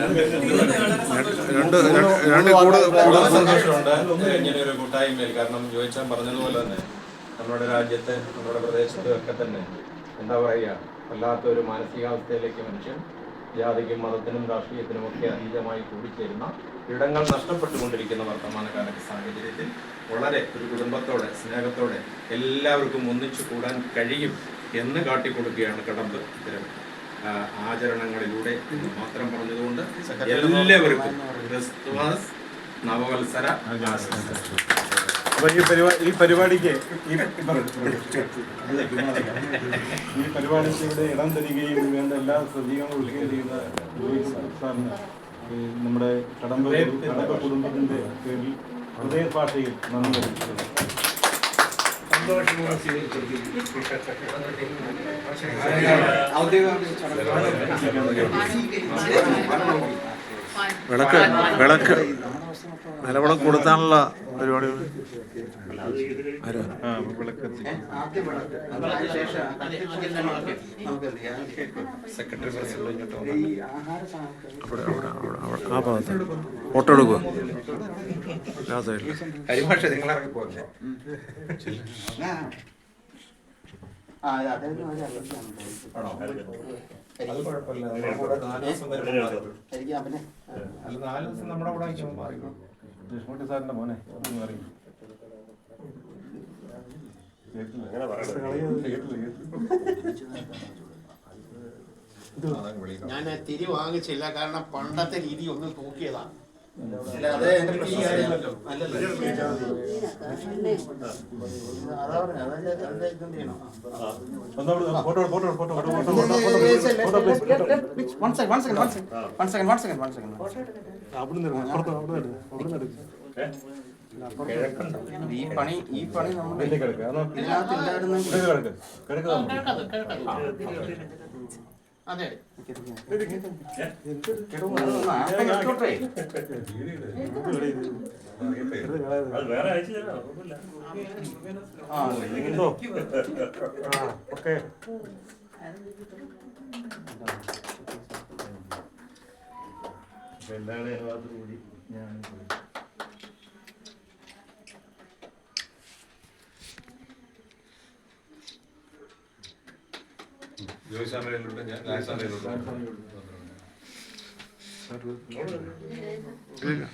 രണ്ട് രണ്ട് രണ്ട് കൂടുതൽ വളരെ സന്തോഷമുണ്ട്. ഇങ്ങനെ ഒരു കൂട്ടായ്മയിൽ. കാരണം ജോയിച്ചാൻ പറഞ്ഞതുപോലെ തന്നെ നമ്മുടെ രാജ്യത്തെ നമ്മുടെ പ്രദേശത്തും ഒക്കെ തന്നെ എന്താ പറയുക വല്ലാത്ത ഒരു മാനസികാവസ്ഥയിലേക്ക് മനുഷ്യൻ ജാതിക്കും മതത്തിനും രാഷ്ട്രീയത്തിനും ഒക്കെ അതീതമായി കൂടിച്ചേരുന്ന ഇടങ്ങൾ നഷ്ടപ്പെട്ടുകൊണ്ടിരിക്കുന്ന വർത്തമാനകാല സാഹചര്യത്തിൽ വളരെ ഒരു കുടുംബത്തോടെ സ്നേഹത്തോടെ എല്ലാവർക്കും ഒന്നിച്ചു കൂടാൻ കഴിയും എന്ന് കാട്ടിക്കൊടുക്കുകയാണ് കടമ്പ് ഇത്തരം ആചരണങ്ങളിലൂടെ എന്ന് മാത്രം പറഞ്ഞതുകൊണ്ട് എല്ലാവർക്കും ക്രിസ്തുമസ് നവവത്സര ആശംസകൾ അപ്പൊ ഈ പരിപാടി ഈ പരിപാടിക്ക് ഈ ഈ പരിപാടിക്ക് ഇവിടെ ഇടം തരികയും വേണ്ട എല്ലാ ഒരുക്കുകയും ചെയ്യുന്ന സാറിന് നമ്മുടെ കടമ്പ കടമ്പ കുടുംബത്തിന്റെ പേരിൽ ഹൃദയ ഭാഷയിൽ നന്ദി വിളക്ക് വിളക്ക് നിലവിളക്ക് കൊടുത്താനുള്ള പരിപാടികൾ സെക്രട്ടറി ആ ഭാഗത്ത്. ഫോട്ടോ എടുക്കുക ആ. സൈഡിൽ കരിമാഷ അത് കുഴപ്പമില്ല. നാല് ദിവസം വരുമ്പോൾ മാറി. അല്ല നാല് ദിവസം നമ്മുടെ കൂടെ ആയിരിക്കും. മാറി ലക്ഷ്മണി സാറിന്റെ മോനെ ഞാൻ തിരി വാങ്ങിച്ചില്ല കാരണം പണ്ടത്തെ രീതി ഒന്ന് തൂക്കിയതാ ഇല്ല, അത് എന്റെ പ്രശ്നം അറിയാമല്ലോ. Photo photo photo photo photo photo അവിടുന്ന് അവിടുന്ന്. അവിടുന്ന്. കിടക്കുക നമ്മൾ. കിഴക്കത്, കിഴക്കത്. അതെ ഓക്കേ. സാറിലുണ്ട് ഞാൻ രാജ് സാറിലുണ്ട് ഇല്ല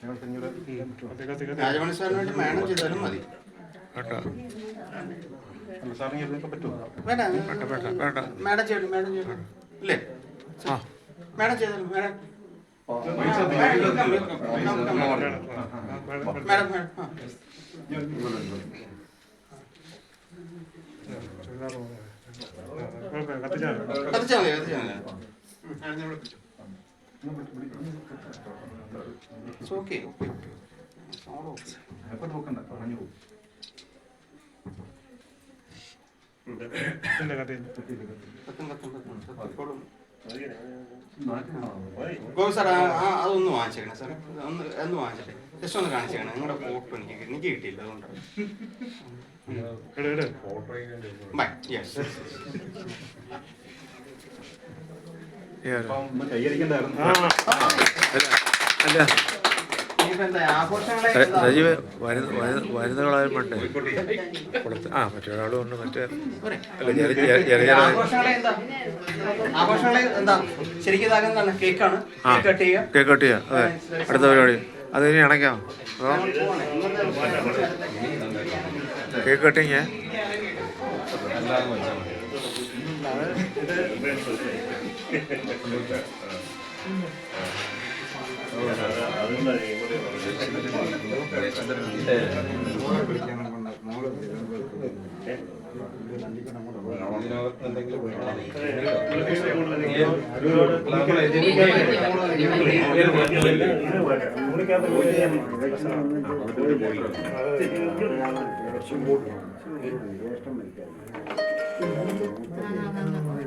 ഞങ്ങൾക്ക് ഇങ്ങോട്ട് കത്തി, കത്തി, കത്തി. രാജമണി സാറിന് വേണ്ടി മാനേജ് ചെയ്താലും മതി. കേട്ടോ. അല്ല, സാറിന് ഇതൊക്കെ പറ്റുമോ? വേണ്ട. വേണ്ട വേണ്ട വേണ്ട. മാഡം ചെയ്യണം മാഡം ചെയ്യണം. ഇല്ലേ? ആ മാഡം ചെയ്താലും മാഡം പൈസ okay. എപ്പോൾ നോക്കണ്ട പറഞ്ഞു പോകും കത്തും, കത്തും, കത്തും. ഗോപി സാർ അതൊന്ന് വാങ്ങിച്ചേക്കണേ സാർ ഒന്ന് ഒന്ന് വാങ്ങിച്ചേ ജസ്റ്റ് ഒന്ന് കാണിച്ചേക്കണേ. നിങ്ങളുടെ ഫോട്ടോ എനിക്ക് എനിക്ക് കിട്ടിയില്ല അതുകൊണ്ടാണ് ബൈ യെസ് കൈയടിക്കണ്ടായിരുന്നു. അല്ല. വനിത വനിതകളായും വേണ്ടേ കൊടുത്ത് ആ മറ്റൊരാളും ഉണ്ട് മറ്റേ കേക്ക് കട്ട് ചെയ്യുക അതെ. അടുത്ത പരിപാടി. അത് ഇനി അണയ്ക്കാം അപ്പോൾ കേക്ക് കട്ടിങ്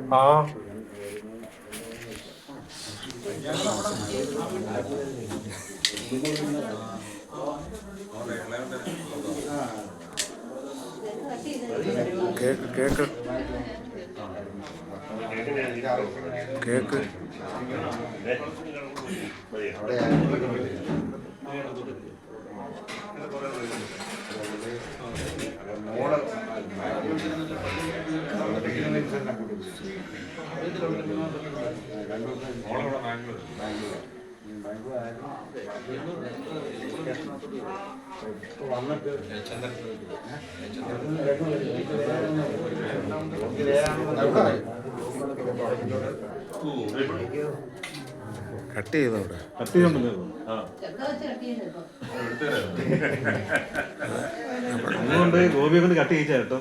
ആ. എല്ലാം കേക്ക്. മതി ഇതിനകത്ത് എന്തെങ്കിലും ആ കേക്ക് കേക്ക് കേക്ക് കട്ട് ചെയ്തോ അവിടെ? കട്ട് ചെയ്തോണ്ടല്ലോ അതുകൊണ്ട് ഗോപിയെ കൊണ്ട് കട്ട് ചെയ്യിച്ച കേട്ടോ.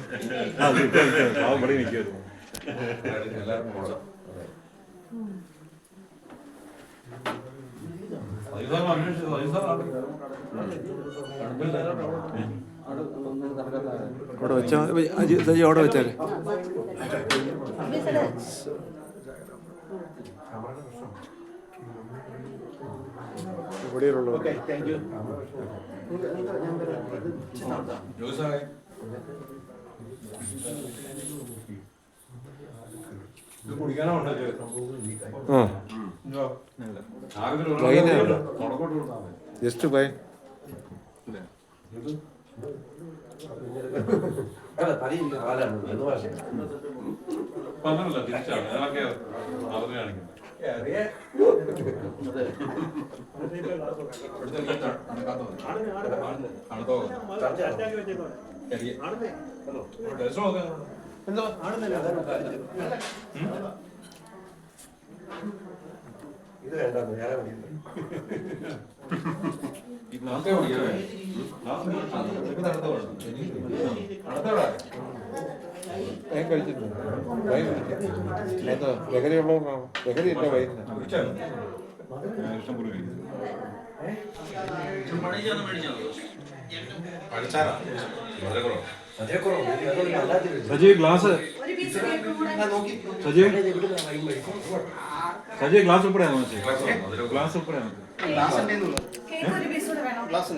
ആ പാവം പടി നിൽക്കുമായിരുന്നു അവിടെ വെച്ചാൽ അജി സജി അവിടെ വെച്ചാൽ ഇവിടെയുള്ളൂ ആ. കാലാണ് എന്ന് ബൈ പറഞ്ഞല്ല തിരിച്ചാണ്. അതൊക്കെ അറിഞ്ഞു കാണിക്കുന്നത് ഞാൻ കഴിച്ചിട്ടുണ്ട് വൈൻ അത് ലഹരിയുള്ളവരാണ് ലഹരി കഴിച്ചിട്ടുണ്ട് വൈൻ ഇഷ്ടം പോലെ കഴിക്കും. പഠിച്ചാലാ സജീവ് ഗ്ലാസ്. സജീവ് സജി. ഗ്ലാസ് ഉൾപ്പെടെയാണ്? ഗ്ലാസ് ഉൾപ്പെടെയാണോ? ഗ്ലാസ്